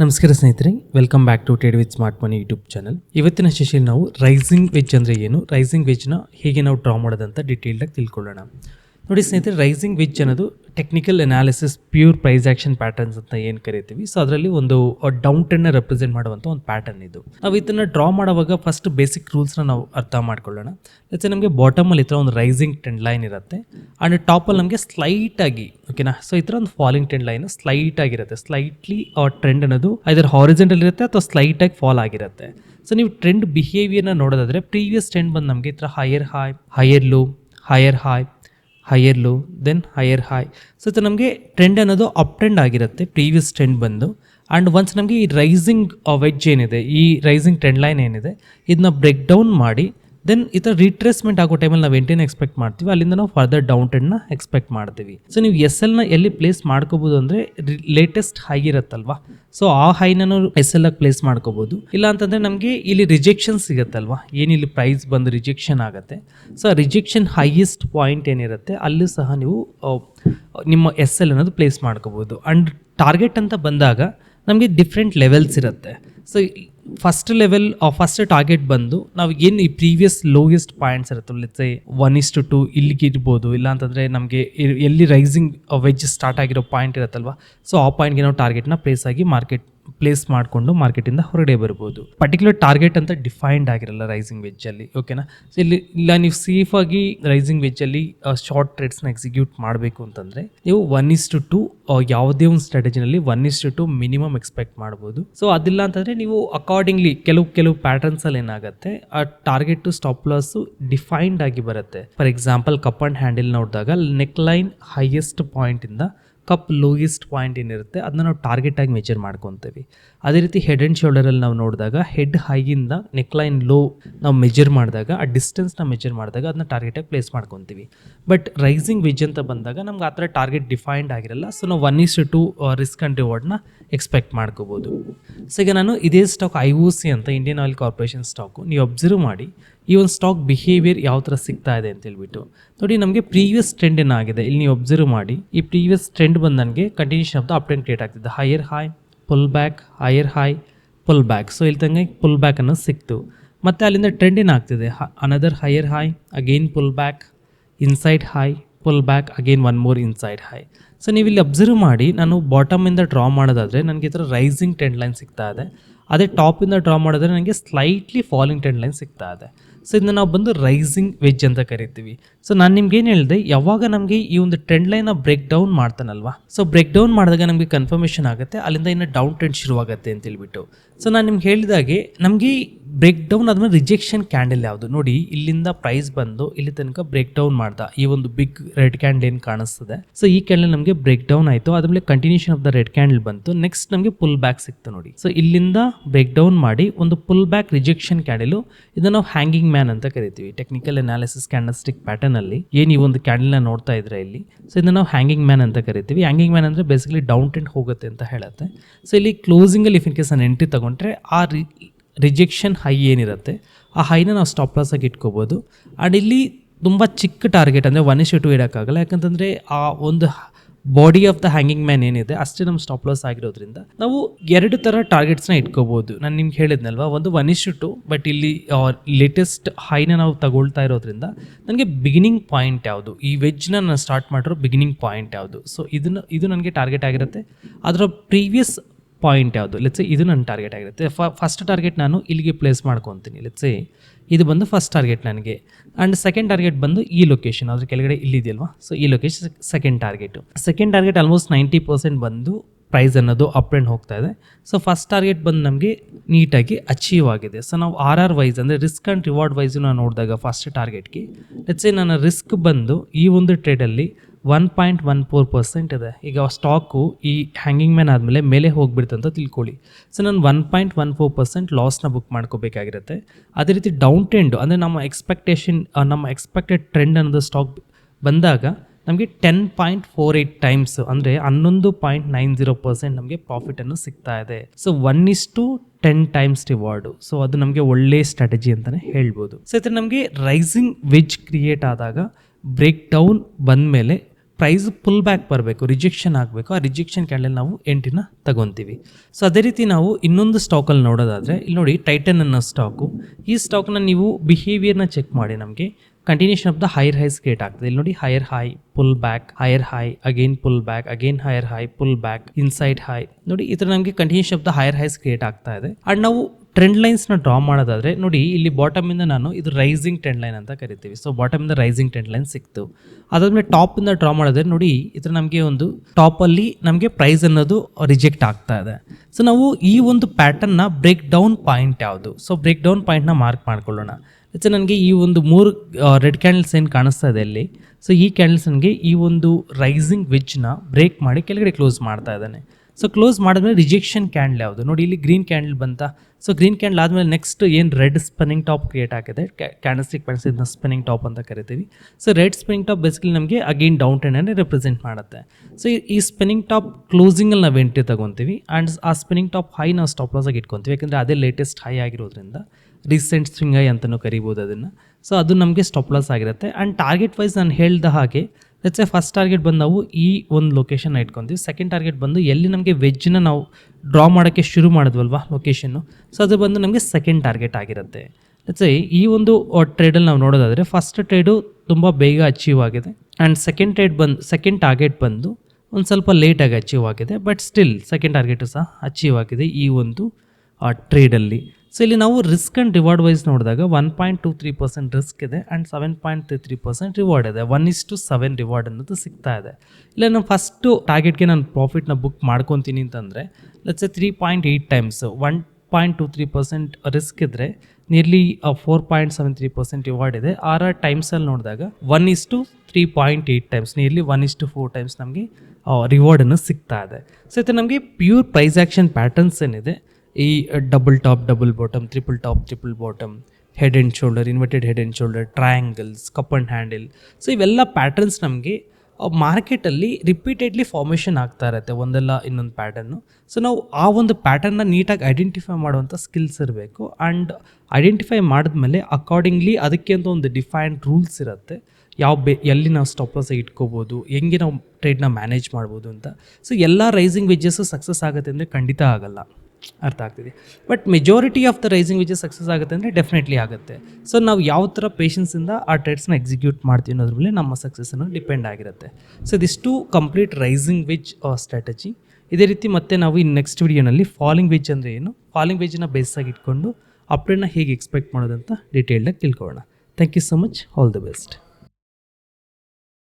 ನಮಸ್ಕಾರ ಸ್ನೇಹಿತರೆ welcome back to trade with smart money YouTube channel ಇವತ್ತಿನ ಸೆಷನ್ ನಾವು ರೈಸಿಂಗ್ ವೆಜ್ ಅಂದರೆ ಏನು? ರೈಸಿಂಗ್ ವೆಜ್ನ ಹೇಗೆ ನಾವು ಡ್ರಾ ಮಾಡೋದಂತ ಡೀಟೇಲ್ಡಾಗಿ ತಿಳ್ಕೊಳ್ಳೋಣ. ನೋಡಿ ಸ್ನೇಹಿತರೆ ರೈಸಿಂಗ್ ವಿಚ್ ಅನ್ನೋದು technical analysis pure price action patterns ಅಂತ ಏನು ಕರಿತೀವಿ. ಸೊ ಅದರಲ್ಲಿ ಒಂದು ಡೌನ್ ಟೆನ್ನ ರೆಪ್ರೆಸೆಂಟ್ ಮಾಡುವಂಥ ಒಂದು ಪ್ಯಾಟರ್ನ್ ಇದು. ನಾವು ಇದನ್ನು ಡ್ರಾ ಮಾಡುವಾಗ ಫಸ್ಟ್ ಬೇಸಿಕ್ ರೂಲ್ಸ್ನ ನಾವು ಅರ್ಥ ಮಾಡ್ಕೊಳ್ಳೋಣ. ಜೊತೆ ನಮಗೆ ಬಾಟಮಲ್ಲಿ ಈ ಥರ ಒಂದು ರೈಸಿಂಗ್ ಟ್ರೆಂಡ್ ಲೈನ್ ಇರುತ್ತೆ. ಆ್ಯಂಡ್ ಟಾಪಲ್ಲಿ ನಮಗೆ ಸ್ಲೈಟಾಗಿ ಓಕೆನಾ ಸೊ ಈ ಥರ ಒಂದು ಫಾಲಿಂಗ್ ಟ್ರೆಂಡ್ ಲೈನ್ ಸ್ಲೈಟ್ ಆಗಿರುತ್ತೆ. ಸ್ಲೈಟ್ಲಿ ಆ ಟ್ರೆಂಡ್ ಅನ್ನೋದು ಐದರ್ ಹಾರಿಜೆಂಟಲ್ ಇರುತ್ತೆ ಅಥವಾ ಸ್ಲೈಟಾಗಿ ಫಾಲ್ ಆಗಿರುತ್ತೆ. ಸೊ ನೀವು ಟ್ರೆಂಡ್ ಬಿಹೇವಿಯರ್ನ ನೋಡೋದಾದರೆ ಪ್ರೀವಿಯಸ್ ಟ್ರೆಂಡ್ ಬಂದು ನಮಗೆ ಈ ಥರ higher high higher low higher high higher low then higher high so ಇದು ನಮಗೆ ಟ್ರೆಂಡ್ ಅನ್ನೋದು ಅಪ್ ಟ್ರೆಂಡ್ ಆಗಿರುತ್ತೆ ಪ್ರೀವಿಯಸ್ ಟ್ರೆಂಡ್ ಬಂದು. ಆ್ಯಂಡ್ ಒನ್ಸ್ ನಮಗೆ ಈ ರೈಸಿಂಗ್ ವೆಜ್ ಏನಿದೆ, ಈ ರೈಸಿಂಗ್ ಟ್ರೆಂಡ್ ಲೈನ್ ಏನಿದೆ, ಇದನ್ನ ಬ್ರೇಕ್ ಡೌನ್ ಮಾಡಿ ದೆನ್ ಈ ಥರ ರಿಟ್ರೇಸ್ಮೆಂಟ್ ಆಗೋ ಟೈಮಲ್ಲಿ ನಾವು ಎಂಟೇನು ಎಕ್ಸ್ಪೆಕ್ಟ್ ಮಾಡ್ತೀವಿ? ಅಲ್ಲಿಂದ ನಾವು ಫರ್ದರ್ ಡೌನ್ ಟ್ರೆಂಡ್ನ ಎಕ್ಸ್ಪೆಕ್ಟ್ ಮಾಡ್ತೀವಿ. ಸೊ ನೀವು ಎಸ್ ಎಲ್ನ ಎಲ್ಲಿ ಪ್ಲೇಸ್ ಮಾಡ್ಕೋಬೋದು ಅಂದರೆ ಲೇಟೆಸ್ಟ್ ಹೈ ಇರುತ್ತಲ್ವಾ? ಸೊ ಆ ಹೈನ ಎಸ್ ಎಲ್ ಪ್ಲೇಸ್ ಮಾಡ್ಕೋಬೋದು. ಇಲ್ಲ ಅಂತಂದರೆ ನಮಗೆ ಇಲ್ಲಿ ರಿಜೆಕ್ಷನ್ ಸಿಗುತ್ತಲ್ವಾ? ಏನಿಲ್ಲಿ ಪ್ರೈಸ್ ಬಂದು ರಿಜೆಕ್ಷನ್ ಆಗುತ್ತೆ? ಸೊ ಆ ರಿಜೆಕ್ಷನ್ ಹೈಯೆಸ್ಟ್ ಪಾಯಿಂಟ್ ಏನಿರುತ್ತೆ? ಅಲ್ಲೂ ಸಹ ನೀವು ನಿಮ್ಮ ಎಸ್ ಎಲ್ ಅನ್ನೋದು ಪ್ಲೇಸ್ ಮಾಡ್ಕೋಬೋದು. ಆ್ಯಂಡ್ ಟಾರ್ಗೆಟ್ ಅಂತ ಬಂದಾಗ ನಮಗೆ ಡಿಫ್ರೆಂಟ್ ಲೆವೆಲ್ಸ್ ಇರುತ್ತೆ. So first level first target ಬಂದು ನಾವು ಏನು ಈ ಪ್ರೀವಿಯಸ್ ಲೋಯೆಸ್ಟ್ ಪಾಯಿಂಟ್ಸ್ ಇರುತ್ತೆ let's one is to two ಇಲ್ಲಿಗೆ ಇರ್ಬೋದು ಇಲ್ಲ ಅಂತಂದರೆ ನಮಗೆ ಎಲ್ಲಿ ರೈಸಿಂಗ್ ವೆಜ್ ಸ್ಟಾರ್ಟ್ ಆಗಿರೋ ಪಾಯಿಂಟ್ ಇರುತ್ತಲ್ವ ಸೊ ಆ ಪಾಯಿಂಟ್ಗೆ ನಾವು ಟಾರ್ಗೆಟ್ನ ಪ್ಲೇಸ್ ಆಗಿ ಮಾರ್ಕೆಟ್ ಪ್ಲೇಸ್ ಮಾಡಿಕೊಂಡು ಮಾರ್ಕೆಟಿಂದ ಹೊರಗಡೆ ಬರ್ಬೋದು. ಪರ್ಟಿಕ್ಯುಲರ್ ಟಾರ್ಗೆಟ್ ಅಂತ ಡಿಫೈನ್ಡ್ ಆಗಿರಲ್ಲ ರೈಸಿಂಗ್ ವೆಜ್ಜಲ್ಲಿ ಓಕೆನಾ ಸೊ ಇಲ್ಲಿ, ಇಲ್ಲ, ನೀವು ಸೇಫ್ ಆಗಿ ರೈಸಿಂಗ್ ವೆಜ್ಜಲ್ಲಿ ಶಾರ್ಟ್ ಟ್ರೇಡ್ಸ್ನ ಎಕ್ಸಿಕ್ಯೂಟ್ ಮಾಡಬೇಕು ಅಂತಂದರೆ, ನೀವು ಒನ್ ಇಸ್ ಟು ಟು ಯಾವುದೇ ಒಂದು ಸ್ಟ್ರಾಟಜಿನಲ್ಲಿ one is to two minimum expect ಮಾಡ್ಬೋದು. ಸೊ ಅದಿಲ್ಲ ಅಂತಂದರೆ ನೀವು ಅಕಾರ್ಡಿಂಗ್ಲಿ ಕೆಲವು ಕೆಲವು ಪ್ಯಾಟರ್ನ್ಸಲ್ಲಿ ಏನಾಗುತ್ತೆ, ಆ target to stop loss defined ಆಗಿ ಬರುತ್ತೆ. For example cup and handle ನೋಡಿದಾಗ ನೆಕ್ ಲೈನ್ ಹೈಯೆಸ್ಟ್ ಪಾಯಿಂಟಿಂದ ಕಪ್ ಲೋಯೆಸ್ಟ್ ಪಾಯಿಂಟ್ ಏನಿರುತ್ತೆ, ಅದನ್ನ ನಾವು ಟಾರ್ಗೆಟ್ ಆಗಿ ಮೆಜರ್ ಮಾಡ್ಕೊತೀವಿ. ಅದೇ ರೀತಿ ಹೆಡ್ ಆ್ಯಂಡ್ ಶೋಲ್ಡರಲ್ಲಿ ನಾವು ನೋಡಿದಾಗ ಹೆಡ್ ಹೈಗಿಂದ ನೆಕ್ಲೈನ್ ಲೋ ನಾವು ಮೆಜರ್ ಮಾಡಿದಾಗ, ಆ ಡಿಸ್ಟೆನ್ಸ್ನ ಮೆಜರ್ ಮಾಡಿದಾಗ ಅದನ್ನ ಟಾರ್ಗೆಟಾಗಿ ಪ್ಲೇಸ್ ಮಾಡ್ಕೊತೀವಿ. ಬಟ್ ರೈಸಿಂಗ್ ವಿಜ್ ಅಂತ ಬಂದಾಗ ನಮ್ಗೆ ಆ ಥರ ಟಾರ್ಗೆಟ್ ಡಿಫೈನ್ಡ್ ಆಗಿರಲ್ಲ ಸೊ ನಾವು one is to risk and ರಿವಾರ್ಡ್ನ expect ಮಾಡ್ಕೋಬೋದು. ಸೊ ಈಗ ನಾನು ಇದೇ ಸ್ಟಾಕ್ ಐ ಸಿ ಅಂತ ಇಂಡಿಯನ್ ಆಯಿಲ್ ಕಾರ್ಪೊರೇಷನ್ ಸ್ಟಾಕು ನೀವು ಅಬ್ಸರ್ವ್ ಮಾಡಿ ಈ ಒಂದು ಸ್ಟಾಕ್ ಬಿಹೇವಿಯರ್ ಯಾವ ಥರ ಸಿಗ್ತಾ ಇದೆ ಅಂತ ಹೇಳ್ಬಿಟ್ಟು. ನೋಡಿ, ನಮಗೆ ಪ್ರೀವಿಯಸ್ ಟ್ರೆಂಡ್ ಏನಾಗಿದೆ? ಇಲ್ಲಿ ನೀವು ಅಬ್ಸರ್ವ್ ಮಾಡಿ. ಈ ಪ್ರೀವಿಯಸ್ ಟ್ರೆಂಡ್ ಬಂದು ನನಗೆ continuation of the up trend create ಆಗ್ತಿದೆ. Higher high pull back higher high pull back so ಇಲ್ಲಿ ತಂಗೆ ಪುಲ್ ಬ್ಯಾಕ್ ಅನ್ನೋದು ಸಿಕ್ತು. ಮತ್ತು ಅಲ್ಲಿಂದ ಟ್ರೆಂಡ್ ಏನಾಗ್ತಿದೆ? Another higher high again pull back inside high pull back again one more inside high so ನೀವು ಇಲ್ಲಿ ಅಬ್ಸರ್ವ್ ಮಾಡಿ. ನಾನು ಬಾಟಮಿಂದ ಡ್ರಾ ಮಾಡೋದಾದರೆ ನನಗೆ ಈ ಥರ ರೈಸಿಂಗ್ ಟ್ರೆಂಡ್ ಲೈನ್ ಸಿಗ್ತಾ ಇದೆ. ಅದೇ ಟಾಪಿಂದ ಡ್ರಾ ಮಾಡಿದ್ರೆ ನನಗೆ ಸ್ಲೈಟ್ಲಿ ಫಾಲಿಂಗ್ ಟ್ರೆಂಡ್ ಲೈನ್ ಸಿಗ್ತಾ ಇದೆ. ಸೊ ಇದನ್ನ ನಾವು ಬಂದು ರೈಸಿಂಗ್ ವೆಜ್ ಅಂತ ಕರಿತೀವಿ. ಸೊ ನಾನು ನಿಮ್ಗೆ ಏನು ಹೇಳಿದೆ, ಯಾವಾಗ ನಮಗೆ ಈ ಒಂದು ಟ್ರೆಂಡ್ ಲೈನ್ ಬ್ರೇಕ್ ಡೌನ್ ಮಾಡ್ತಾನಲ್ವಾ? ಸೊ ಬ್ರೇಕ್ ಡೌನ್ ಮಾಡಿದಾಗ ನಮಗೆ ಕನ್ಫರ್ಮೇಷನ್ ಆಗುತ್ತೆ, ಅಲ್ಲಿಂದ ಇನ್ನು ಡೌನ್ ಟ್ರೆಂಡ್ ಶುರುವಾಗುತ್ತೆ ಅಂತ ಹೇಳ್ಬಿಟ್ಟು. ಸೊ ನಾನು ನಿಮ್ಗೆ ಹೇಳಿದಾಗೆ ನಮಗೆ ಬ್ರೇಕ್ ಡೌನ್ ಆದಮೇಲೆ ರಿಜೆಕ್ಷನ್ ಕ್ಯಾಂಡಲ್ ಯಾವುದು? ನೋಡಿ, ಇಲ್ಲಿಂದ ಪ್ರೈಸ್ ಬಂದು, ಇಲ್ಲಿ ತನಕ ಬ್ರೇಕ್ ಡೌನ್ ಮಾಡ್ದ, ಈ ಒಂದು ಬಿಗ್ ರೆಡ್ ಕ್ಯಾಂಡಲ್ ಏನು ಕಾಣಿಸ್ತದೆ? ಸೊ ಈ ಕ್ಯಾಂಡಲ್ ನಮಗೆ ಬ್ರೇಕ್ ಡೌನ್ ಆಯಿತು, ಆದಮೇಲೆ continuation of the red candle ಬಂತು ನೆಕ್ಸ್ಟ್ ನಮಗೆ ಪುಲ್ ಬ್ಯಾಕ್ ಸಿಕ್ತು ನೋಡಿ. ಸೊ ಇಲ್ಲಿಂದ ಬ್ರೇಕ್ ಡೌನ್ ಮಾಡಿ, ಒಂದು ಪುಲ್ ಬ್ಯಾಕ್ ರಿಜೆಕ್ಷನ್ ಕ್ಯಾಂಡಲು ಇದನ್ನು ನಾವು ಹ್ಯಾಂಗಿಂಗ್ ಮ್ಯಾನ್ ಅಂತ ಕರಿತೀವಿ. ಟೆಕ್ನಿಕಲ್ ಅನಾಲಿಸಿಸ್ ಕ್ಯಾಂಡಲ್ಸ್ಟಿಕ್ ಪ್ಯಾಟರ್ನ್ ಅಲ್ಲಿ ಏನು ಈ ಒಂದು ಕ್ಯಾಂಡಲ್ನ ನೋಡ್ತಾ ಇದ್ರೆ ಇಲ್ಲಿ? ಸೊ ಇದನ್ನ ನಾವು ಹ್ಯಾಂಗಿಂಗ್ ಮ್ಯಾನ್ ಅಂತ ಕರಿತೀವಿ. ಹ್ಯಾಂಗಿಂಗ್ ಮ್ಯಾನ್ ಅಂದರೆ ಬೇಸಿಕಲಿ ಡೌನ್ ಟ್ರೆಂಡ್ ಹೋಗುತ್ತೆ ಅಂತ ಹೇಳುತ್ತೆ. ಸೊ ಇಲ್ಲಿ ಕ್ಲೋಸಿಂಗಲ್ಲಿ ಇಫ್ ಇನ್ ಕೇಸ್ ನಾನು ಎಂಟ್ರಿ ತಗೊಂಡ್ರೆ ಆ ರಿಜೆಕ್ಷನ್ ಹೈ ಏನಿರುತ್ತೆ, ಆ ಹೈನ ನಾವು ಸ್ಟಾಪ್ ಲಾಸ್ ಆಗಿ ಇಟ್ಕೋಬೋದು. ಆ್ಯಂಡ್ ಇಲ್ಲಿ ತುಂಬ ಚಿಕ್ಕ ಟಾರ್ಗೆಟ್ ಅಂದರೆ ಒನ್ ಇಷ್ಟು ಟು ಇಡೋಕ್ಕಾಗಲ್ಲ ಯಾಕಂತಂದರೆ ಆ ಒಂದು body of the hanging man ಏನಿದೆ, ಅಷ್ಟೇ ನಮ್ಮ ಸ್ಟಾಪ್ ಲಾಸ್ ಆಗಿರೋದ್ರಿಂದ ನಾವು ಎರಡು ಥರ ಟಾರ್ಗೆಟ್ಸ್ನ ಇಟ್ಕೋಬಹುದು ನಾನು ನಿಮ್ಗೆ ಹೇಳಿದ್ನಲ್ವಾ, ಒಂದು one is to two but ಇಲ್ಲಿ ಲೇಟೆಸ್ಟ್ ಹೈನ ನಾವು ತಗೊಳ್ತಾ ಇರೋದ್ರಿಂದ ನನಗೆ ಬಿಗಿನಿಂಗ್ ಪಾಯಿಂಟ್ ಯಾವುದು? ಈ ವೆಜ್ನ ನಾನು ಸ್ಟಾರ್ಟ್ ಮಾಡಿರೋ ಬಿಗಿನಿಂಗ್ ಪಾಯಿಂಟ್ ಯಾವುದು? ಸೊ ಇದನ್ನು, ಇದು ನನಗೆ ಟಾರ್ಗೆಟ್ ಆಗಿರುತ್ತೆ. ಅದರ ಪ್ರೀವಿಯಸ್ ಪಾಯಿಂಟ್ ಯಾವುದು? ಲೆಟ್ಸೆ ಇದು ನನ್ನ ಟಾರ್ಗೆಟ್ ಆಗಿರುತ್ತೆ. ಫಸ್ಟ್ ಟಾರ್ಗೆಟ್ ನಾನು ಇಲ್ಲಿಗೆ ಪ್ಲೇಸ್ ಮಾಡ್ಕೊತೀನಿ. ಲೆಟ್ಸೆ ಇದು ಬಂದು ಫಸ್ಟ್ ಟಾರ್ಗೆಟ್ ನನಗೆ. ಆ್ಯಂಡ್ ಸೆಕೆಂಡ್ ಟಾರ್ಗೆಟ್ ಬಂದು ಈ ಲೊಕೇಶನ್ ಅದ್ರ ಕೆಳಗಡೆ ಇಲ್ಲಿದೆಯಲ್ವಾ ಸೊ ಈ location second target second target almost ninety percent ಬಂದು ಪ್ರೈಸ್ ಅನ್ನೋದು ಅಪ್ ಆ್ಯಂಡ್ ಹೋಗ್ತಾ ಇದೆ. ಸೊ ಫಸ್ಟ್ ಟಾರ್ಗೆಟ್ ಬಂದು ನಮಗೆ ನೀಟಾಗಿ ಅಚೀವ್ ಆಗಿದೆ. ಸೊ ನಾವು ಆರ್ ಆರ್ ವೈಸ್ ಅಂದರೆ ರಿಸ್ಕ್ ಆ್ಯಂಡ್ ರಿವಾರ್ಡ್ ವೈಸು ನಾನು ನೋಡಿದಾಗ ಫಸ್ಟ್ ಟಾರ್ಗೆಟ್ಗೆ ಲೆಟ್ಸೆ ನನ್ನ ರಿಸ್ಕ್ ಬಂದು ಈ ಒಂದು ಟ್ರೇಡಲ್ಲಿ one point one four percent ಇದೆ. ಈಗ ಸ್ಟಾಕು ಈ ಹ್ಯಾಂಗಿಂಗ್ ಮ್ಯಾನ್ ಆದಮೇಲೆ ಮೇಲೆ ಹೋಗ್ಬಿಡುತ್ತೆ ಅಂತ ತಿಳ್ಕೊಳ್ಳಿ. ಸೊ ನಾನು one point one four percent ಲಾಸ್ನ book ಮಾಡ್ಕೋಬೇಕಾಗಿರುತ್ತೆ. ಅದೇ ರೀತಿ ಡೌನ್ ಟ್ರೆಂಡು ಅಂದರೆ ನಮ್ಮ ಎಕ್ಸ್ಪೆಕ್ಟೇಷನ್ ನಮ್ಮ ಎಕ್ಸ್ಪೆಕ್ಟೆಡ್ ಟ್ರೆಂಡ್ ಅನ್ನೋದು ಸ್ಟಾಕ್ ಬಂದಾಗ ನಮಗೆ ten point four eight times ಅಂದರೆ ಹನ್ನೊಂದು ಪಾಯಿಂಟ್ ನೈನ್ ಜೀರೋ ಪರ್ಸೆಂಟ್ ನಮಗೆ ಪ್ರಾಫಿಟನ್ನು ಸಿಗ್ತಾ ಇದೆ. So one is to ten times reward so ಅದು ನಮಗೆ ಒಳ್ಳೆ ಸ್ಟ್ರಾಟಜಿ ಅಂತಲೇ ಹೇಳ್ಬೋದು. ಸೊ ಇದ್ರೆ ನಮಗೆ ರೈಸಿಂಗ್ ವೆಜ್ ಕ್ರಿಯೇಟ್ ಆದಾಗ ಬ್ರೇಕ್ ಡೌನ್ ಬಂದಮೇಲೆ ಪ್ರೈಸ್ ಪುಲ್ ಬ್ಯಾಕ್ ಬರಬೇಕು ರಿಜೆಕ್ಷನ್ ಆಗಬೇಕು, ಆ ರಿಜೆಕ್ಷನ್ ಕ್ಯಾಂಡಲ್ ನಾವು ಎಂಟಿನ ತಗೊತೀವಿ. ಸೊ ಅದೇ ರೀತಿ ನಾವು ಇನ್ನೊಂದು ಸ್ಟಾಕಲ್ಲಿ ನೋಡೋದಾದರೆ, ಇಲ್ಲಿ ನೋಡಿ ಟೈಟನ್ ಅನ್ನೋ ಸ್ಟಾಕು ಈ ಸ್ಟಾಕ್ನ ನೀವು ಬಿಹೇವಿಯರ್ನ ಚೆಕ್ ಮಾಡಿ ನಮಗೆ. Continuation of the higher highs create ಆಗ್ತದೆ. ಇಲ್ಲಿ ನೋಡಿ higher high pull back higher high again pull back again higher high pull back inside high ನೋಡಿ ಈ ಥರ ನಮಗೆ continuation of the higher highs create ಆಗ್ತಾ ಇದೆ. ಆ್ಯಂಡ್ ನಾವು ಟ್ರೆಂಡ್ ಲೈನ್ಸ್ನ ಡ್ರಾ ಮಾಡೋದಾದ್ರೆ ನೋಡಿ, ಇಲ್ಲಿ ಬಾಟಮಿಂದ ನಾನು ಇದು ರೈಸಿಂಗ್ ಟ್ರೆಂಡ್ ಲೈನ್ ಅಂತ ಕರಿತೀವಿ. ಸೊ ಬಾಟಮಿಂದ ರೈಸಿಂಗ್ ಟ್ರೆಂಡ್ ಲೈನ್ ಸಿಕ್ತು. ಅದಾದಮೇಲೆ ಟಾಪಿಂದ ಡ್ರಾ ಮಾಡಿದ್ರೆ ನೋಡಿ, ಇದ್ರ ನಮಗೆ ಒಂದು ಟಾಪಲ್ಲಿ ನಮಗೆ ಪ್ರೈಸ್ ಅನ್ನೋದು ರಿಜೆಕ್ಟ್ ಆಗ್ತಾ ಇದೆ. ಸೊ ನಾವು ಈ ಒಂದು ಪ್ಯಾಟರ್ನ್ನ ಬ್ರೇಕ್ ಡೌನ್ ಪಾಯಿಂಟ್ ಯಾವುದು? ಸೊ ಬ್ರೇಕ್ ಡೌನ್ ಪಾಯಿಂಟ್ನ ಮಾರ್ಕ್ ಮಾಡ್ಕೊಳ್ಳೋಣ. ಸೊ ನನಗೆ ಈ ಒಂದು ಮೂರು ರೆಡ್ ಕ್ಯಾಂಡಲ್ಸ್ ಏನು ಕಾಣಿಸ್ತಾ ಇದೆ ಅಲ್ಲಿ? ಸೊ ಈ ಕ್ಯಾಂಡಲ್ಸ್ ನನಗೆ ಈ ಒಂದು ರೈಸಿಂಗ್ ವೆಜ್ನ ಬ್ರೇಕ್ ಮಾಡಿ ಕೆಳಗಡೆ ಕ್ಲೋಸ್ ಮಾಡ್ತಾ ಇದ್ದಾನೆ. ಸೊ ಕ್ಲೋಸ್ ಮಾಡಿದ್ಮೇಲೆ ರಿಜೆಕ್ಷನ್ ಕ್ಯಾಂಡಲ್ ಯಾವುದು? ನೋಡಿ, ಇಲ್ಲಿ ಗ್ರೀನ್ ಕ್ಯಾಂಡಲ್ ಬಂತ. ಸೊ ಗ್ರೀನ್ ಕ್ಯಾಂಡಲ್ ಆದಮೇಲೆ ನೆಕ್ಸ್ಟ್ ಏನು ರೆಡ್ ಸ್ಪನ್ನಿಂಗ್ ಟಾಪ್ ಕ್ರಿಯೇಟ್ ಆಗಿದೆ? ಕ್ಯಾಂಡಲ್ಸ್ಟಿಕ್ ಪ್ಯಾನ್ಸ್ ಇದನ್ನ ಸ್ಪನ್ನಿಂಗ್ ಟಾಪ್ ಅಂತ ಕರಿತೀವಿ. So red spinning top basically ನಮಗೆ ಅಗೇನ್ ಡೌನ್ ಟ್ರೆಂಡನ್ನು ರೆಪ್ರೆಸೆಂಟ್ ಮಾಡುತ್ತೆ. ಸೊ ಈ ಸ್ಪಿನ್ನಿಂಗ್ ಟಾಪ್ ಕ್ಲೋಸಿಂಗಲ್ಲಿ ನಾವು ಎಂಟ್ರಿ ತಗೊತೀವಿ. ಆ್ಯಂಡ್ ಆ ಸ್ಪಿನ್ನಿಂಗ್ ಟಾಪ್ ಹೈ ನಾವು ಸ್ಟಾಪ್ ಲಾಸಾಗಿ ಇಟ್ಕೊತೀವಿ. ಯಾಕಂದರೆ ಅದೇ ಲೇಟೆಸ್ಟ್ ಹೈ ಆಗಿರೋದ್ರಿಂದ ರೀಸೆಂಟ್ ಸ್ವಿಂಗ್ ಹೈ ಅಂತಲೂ ಕರಿಬೋದು ಅದನ್ನು. ಸೊ ಅದು ನಮಗೆ ಸ್ಟಾಪ್ ಲಾಸ್ ಆಗಿರುತ್ತೆ. ಆ್ಯಂಡ್ ಟಾರ್ಗೆಟ್ ವೈಸ್ ನಾನು ಹೇಳಿದ ಹಾಗೆ ಲೆಟ್ಸ್ ಎ ಫಸ್ಟ್ ಟಾರ್ಗೆಟ್ ಬಂದು ನಾವು ಈ ಒಂದು ಲೊಕೇಶನ್ ಇಟ್ಕೊಂತೀವಿ. ಸೆಕೆಂಡ್ ಟಾರ್ಗೆಟ್ ಬಂದು ಎಲ್ಲಿ ನಮಗೆ ವೆಜ್ನ ನಾವು ಡ್ರಾ ಮಾಡೋಕ್ಕೆ ಶುರು ಮಾಡಿದ್ವಲ್ವಾ ಲೊಕೇಶನ್ನು ಸೊ ಅದು ಬಂದು ನಮಗೆ ಸೆಕೆಂಡ್ ಟಾರ್ಗೆಟ್ ಆಗಿರುತ್ತೆ. ಲೆಟ್ಸ್ ಈ ಒಂದು ಟ್ರೇಡಲ್ಲಿ ನಾವು ನೋಡೋದಾದರೆ ಫಸ್ಟ್ ಟ್ರೇಡು ತುಂಬ ಬೇಗ ಅಚೀವ್ ಆಗಿದೆ. ಆ್ಯಂಡ್ ಸೆಕೆಂಡ್ ಟ್ರೇಡ್ ಬಂದು ಸೆಕೆಂಡ್ ಟಾರ್ಗೆಟ್ ಬಂದು ಒಂದು ಸ್ವಲ್ಪ ಲೇಟಾಗಿ ಅಚೀವ್ ಆಗಿದೆ. ಬಟ್ ಸ್ಟಿಲ್ ಸೆಕೆಂಡ್ ಟಾರ್ಗೆಟು ಸಹ ಅಚೀವ್ ಆಗಿದೆ ಈ ಒಂದು ಟ್ರೇಡಲ್ಲಿ ಸೊ ಇಲ್ಲಿ ನಾವು ರಿಸ್ಕ್ ಆ್ಯಂಡ್ ರಿವಾರ್ಡ್ ವೈಸ್ ನೋಡಿದಾಗ one point two three percent risk ಇದೆ and seven point three three percent reward ಇದೆ. One is to seven reward ಅನ್ನೋದು ಸಿಗ್ತಾ ಇದೆ. ಇಲ್ಲ, ನಾನು ಫಸ್ಟು ಟಾರ್ಗೆಟ್ಗೆ ನಾನು ಪ್ರಾಫಿಟ್ನ ಬುಕ್ ಮಾಡ್ಕೊತೀನಿ ಅಂತಂದರೆ let's three point eight times one point two three percent risk ಇದ್ದರೆ nearly four point seven three percent reward ಇದೆ. ಆರ್ ಆರ್ ಟೈಮ್ಸಲ್ಲಿ ನೋಡಿದಾಗ one is to three point eight times nearly one is to four times ನಮಗೆ ರಿವಾರ್ಡನ್ನು ಸಿಗ್ತಾ ಇದೆ. So ಇದು ನಮಗೆ ಪ್ಯೂರ್ ಪ್ರೈಸ್ ಆ್ಯಕ್ಷನ್ ಪ್ಯಾಟರ್ನ್ಸ್ ಏನಿದೆ. ಈ double top double bottom triple top triple bottom head and shoulder inverted head and shoulder triangles cup and handle so ಇವೆಲ್ಲ patterns ನಮಗೆ ಮಾರ್ಕೆಟಲ್ಲಿ ರಿಪೀಟೆಡ್ಲಿ ಫಾರ್ಮೇಷನ್ ಆಗ್ತಾ ಇರುತ್ತೆ, ಒಂದಲ್ಲ ಇನ್ನೊಂದು ಪ್ಯಾಟರ್ನು ಸೊ ನಾವು ಆ ಒಂದು ಪ್ಯಾಟರ್ನ ನೀಟಾಗಿ ಐಡೆಂಟಿಫೈ ಮಾಡುವಂಥ ಸ್ಕಿಲ್ಸ್ ಇರಬೇಕು. ಆ್ಯಂಡ್ ಐಡೆಂಟಿಫೈ ಮಾಡಿದ್ಮೇಲೆ ಅಕಾರ್ಡಿಂಗ್ಲಿ ಅದಕ್ಕೆ ಅಂತ ಒಂದು ಡಿಫೈನ್ಡ್ ರೂಲ್ಸ್ ಇರುತ್ತೆ. ಯಾವ ಬೇ, ಎಲ್ಲಿ ನಾವು ಸ್ಟಾಪ್ ಲಾಸ್ ಇಟ್ಕೋಬೋದು, ಹೆಂಗೆ ನಾವು ಟ್ರೇಡ್ನ ಮ್ಯಾನೇಜ್ ಮಾಡ್ಬೋದು ಅಂತ. ಸೊ ಎಲ್ಲ ರೈಸಿಂಗ್ ವೆಜಸ್ಸು ಸಕ್ಸಸ್ ಆಗುತ್ತೆ ಅಂದರೆ ಖಂಡಿತ ಆಗಲ್ಲ. ಅರ್ಥ ಆಗ್ತಿದೆ. But majority of the rising which success ಆಗುತ್ತೆ ಅಂದರೆ ಡೆಫಿನೆಟ್ಲಿ ಆಗುತ್ತೆ. ಸೊ ನಾವು ಯಾವ ಥರ ಪೇಷನ್ಸಿಂದ ಆ ಟ್ರೇಡ್ಸ್ನ ಎಕ್ಸಿಕ್ಯೂಟ್ ಮಾಡ್ತೀವಿ ಅನ್ನೋದ್ರ ಮೇಲೆ ನಮ್ಮ ಸಕ್ಸಸ್ಸನ್ನು ಡಿಪೆಂಡ್ ಆಗಿರುತ್ತೆ. ಸೊ ಇದಿಷ್ಟು ಕಂಪ್ಲೀಟ್ ರೈಸಿಂಗ್ ವೆಜ್ ಸ್ಟ್ರಾಟಜಿ ಇದೇ ರೀತಿ ಮತ್ತೆ ನಾವು ಇನ್ನು ನೆಕ್ಸ್ಟ್ ವಿಡಿಯೋನಲ್ಲಿ ಫಾಲಿಂಗ್ ವೆಜ್ ಅಂದರೆ ಏನು? ಫಾಲಿಂಗ್ ವೇಜನ್ನ ಬೇಸಾಗಿ ಇಟ್ಕೊಂಡು ಅಪ್ಡೇಟ್ನ ಹೇಗೆ ಎಕ್ಸ್ಪೆಕ್ಟ್ ಮಾಡೋದಂತ ಡೀಟೇಲ್ಡಾಗಿ ತಿಳ್ಕೊಳ್ಳೋಣ. Thank you so much all the best